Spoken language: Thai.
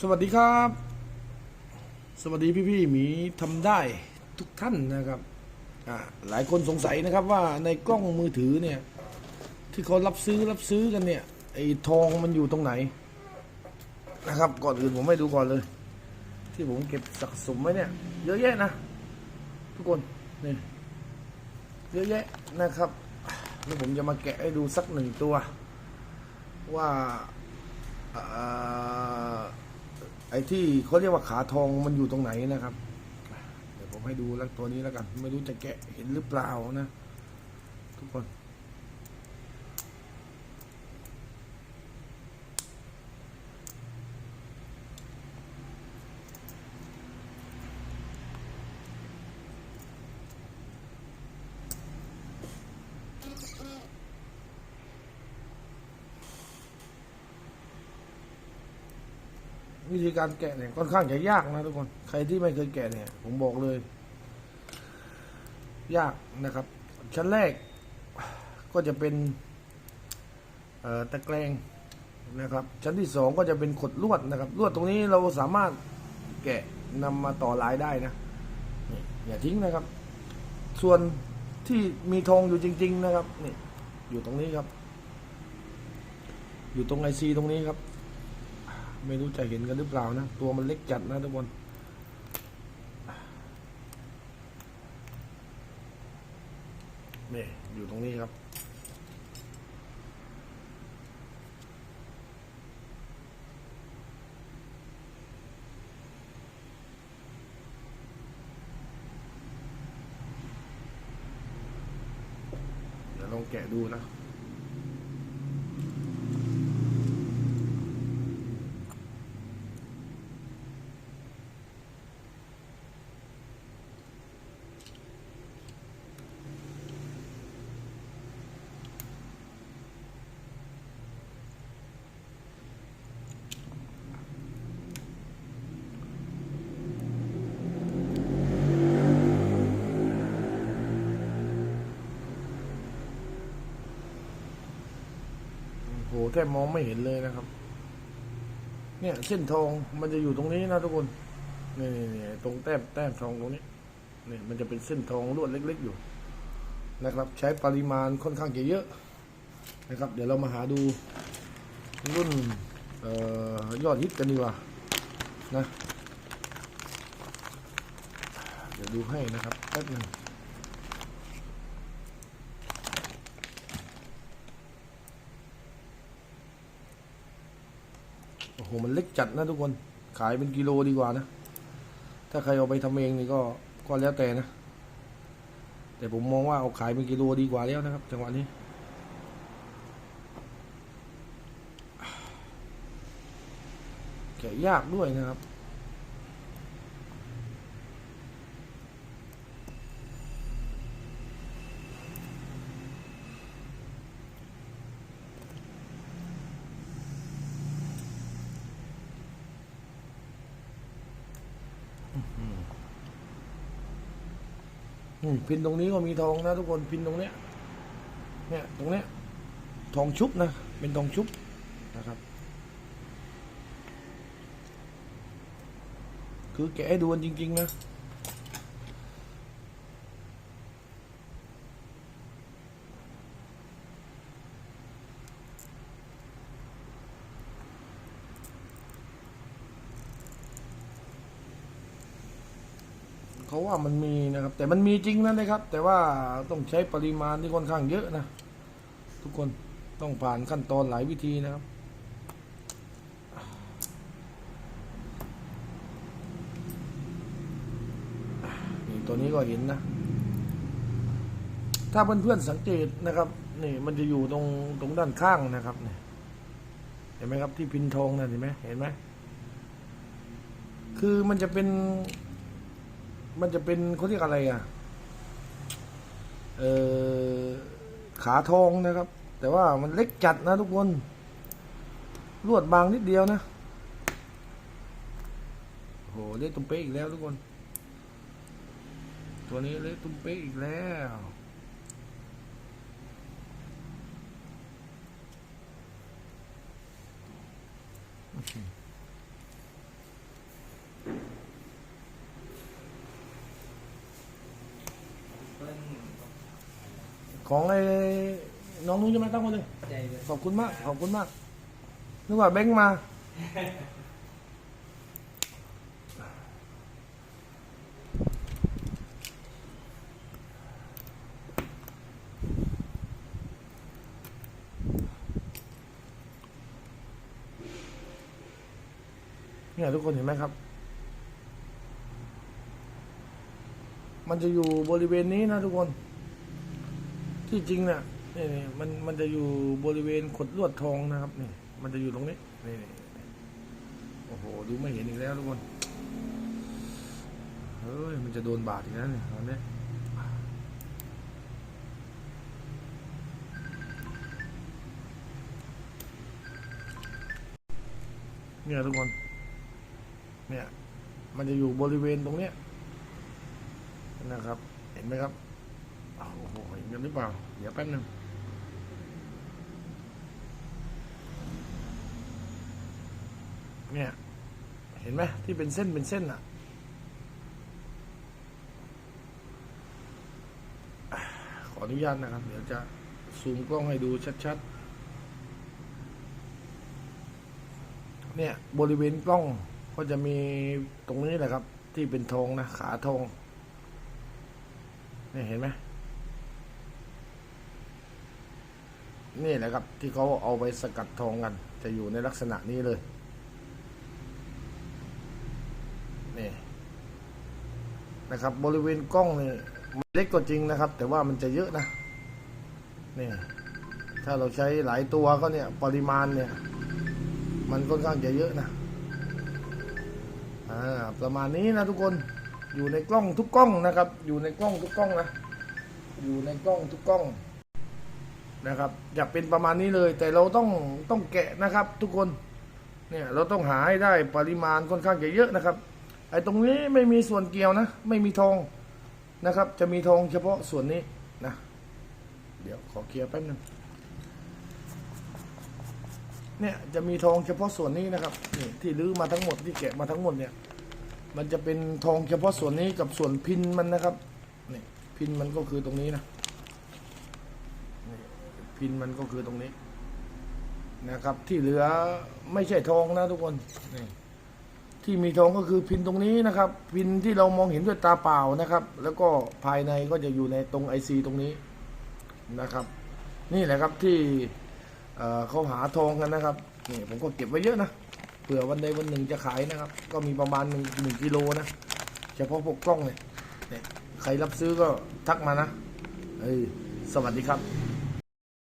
สวัสดีครับ สวัสดีพี่ๆหมีทำได้ทุกท่านนะครับหลายคนสงสัยนะครับว่าในกล้องมือถือเนี่ยที่เขารับซื้อรับซื้อกันเนี่ยไอ้ทองมันอยู่ตรงไหนนะครับ ก่อนอื่นผมให้ดูก่อนเลย ที่ผมเก็บสะสมไว้เนี่ย เยอะแยะนะ ทุกคนนี่เยอะแยะนะครับแล้วผมจะมาแกะให้ดูสักหนึ่งตัว ว่าอ่า ไอ้ที่เขาเรียกว่าขาทองมันอยู่ตรงไหนนะครับ เดี๋ยวผมให้ดูแล้วตัวนี้แล้วกัน ไม่รู้จะแกะเห็นหรือเปล่านะ ทุกคน วิธีการแกะเนี่ยค่อนข้างจะยากนะทุกคน ใครที่ไม่เคยแกะเนี่ย ผมบอกเลย ยากนะครับ ชั้นแรกก็จะเป็นตะแกรงนะครับ ชั้นที่สองก็จะเป็นขดลวดนะครับ ลวดตรงนี้เราสามารถแกะนำมาต่อลายได้นะนอย่าทิ้งนะครับ ส่วนที่มีทองอยู่จริง ๆ นะครับนี่อยู่ตรงนี้ครับ อยู่ตรงไอซีตรงนี้ครับ ไม่รู้จะเห็นกันหรือเปล่านะ ตัวมันเล็กจัดนะทุกคนนี่อยู่ตรงนี้ครับ เดี๋ยวลองแกะดูนะ แทบมองไม่เห็นเลยนะครับ เนี่ย เส้นทองมันจะอยู่ตรงนี้นะทุกคนนี่นี่นตรงแต้มแต้มทองตรงนี้นี่มันจะเป็นเส้นทองลวดเล็ก ๆ อยู่ นะครับ ใช้ปริมาณค่อนข้างจะเยอะนะครับ เดี๋ยวเรามาหาดูรุ่นออยอดฮิตกันดีกว่านะ เดี๋ยวดูให้นะครับแป๊บนึง โหมันเล็กจัดนะทุกคนขายเป็นกิโลดีกว่านะ ถ้าใครเอาไปทำเองนี่ก็ก็แล้วแต่นะ แต่ผมมองว่าเอาขายเป็นกิโลดีกว่าแล้วนะครับ จังหวะนี้แกะยากด้วยนะครับ พินตรงนี้ก็มีทองนะทุกคนพินตรงเนี้ย เนี่ย ตรงเนี้ย ทองชุบนะ เป็นทองชุบนะครับ คือแกะให้ดูกันจริง ๆ นะ เขาว่ามันมีนะครับ แต่มันมีจริงนะนะครับ แต่ว่าต้องใช้ปริมาณที่ค่อนข้างเยอะนะ ทุกคนต้องผ่านขั้นตอนหลายวิธีนะครับนี่ตัวนี้ก็เห็นนะ ถ้าเพื่อนๆสังเกตนะครับนี่มันจะอยู่ตรงตรงด้านข้างนะครับเนี่ยเห็นไหมครับที่พินทองนั่นเห็นไหมเห็นไหมคือมันจะเป็น มันจะเป็นเขาเรียกอะไรอะเออขาทองนะครับ แต่ว่ามันเล็กจัดนะทุกคน ลวดบางนิดเดียวนะโหเละตุ้มเป๊ะอีกแล้วทุกคน ตัวนี้เละตุ้มเป๊ะอีกแล้ว ของไอ้น้องนุ้งจะมาตั้งมาเลยใจเลยขอบคุณมาก ขอบคุณมากนึกว่าแบงค์มา เนี่ยทุกคนเห็นไหมครับ มันจะอยู่บริเวณนี้นะทุกคน ที่จริงเนี่ยนี่นี่มันมันจะอยู่บริเวณขดลวดทองนะครับนี่มันจะอยู่ตรงนี้นี่นี่นี่โอ้โหดูไม่เห็นอีกแล้วทุกคนเฮ้ยมันจะโดนบาดอีกแล้วเนี่ยตอนนี้เนี่ยทุกคนเนี่ยมันจะอยู่บริเวณตรงเนี้ยนะครับ เห็นไหมครับ กันหรือเปล่า เดี๋ยวแป๊บหนึงเนี่ย เห็นไหมที่เป็นเส้นเป็นเส้นอะอะ ขออนุญาตนะครับ เดี๋ยวจะซูมกล้องให้ดูชัดๆ เนี่ย บริเวณกล้องก็จะมีตรงนี้แหละครับ ที่เป็นทองนะ ขาทองเนี่ยเห็นไหม นี่แหละครับ ที่เขาเอาไปสกัดทองกัน จะอยู่ในลักษณะนี้เลยนี่นะครับ บริเวณกล้องนี่มันเล็กก็จริงนะครับ แต่ว่ามันจะเยอะนะนี่ถ้าเราใช้หลายตัวก็เนี่ยปริมาณเนี่ย มันค่อนข้างจะเยอะนะอ่าประมาณนี้นะทุกคนอยู่ในกล้องทุกกล้องนะครับ อยู่ในกล้องทุกกล้องนะอยู่ในกล้องทุกกล้อง นะครับจะเป็นประมาณนี้เลย แต่เราต้องต้องแกะนะครับ ทุกคนเนี่ยเราต้องหาให้ได้ปริมาณค่อนข้างจะเยอะนะครับ ไอ้ตรงนี้ไม่มีส่วนเกี่ยวนะ ไม่มีทองนะครับ จะมีทองเฉพาะส่วนนี้นะ เดี๋ยวขอเคลียร์แป๊บนึงเนี่ยจะมีทองเฉพาะส่วนนี้นะครับนี่ที่ลื้อมาทั้งหมดที่แกะมาทั้งหมดเนี่ย มันจะเป็นทองเฉพาะส่วนนี้กับส่วนพินมันนะครับนี่พินมันก็คือตรงนี้นะ พินมันก็คือตรงนี้นะครับ ที่เหลือไม่ใช่ทองนะทุกคนนี่ที่มีทองก็คือพินตรงนี้นะครับ พินที่เรามองเห็นด้วยตาเปล่านะครับ แล้วก็ภายในก็จะอยู่ในตรงไอซีตรงนี้นะครับ นี่แหละครับที่เขาหาทองกันนะครับนี่ผมก็เก็บไว้เยอะนะเผื่อวันใดวันหนึ่งจะขายนะครับ ก็มีประมาณหนึ่งหนึ่งกิโลนะเฉพาะพวกกล้องเนี่ยเนี่ยใครรับซื้อก็ทักมานะเอ้ยสวัสดีครับ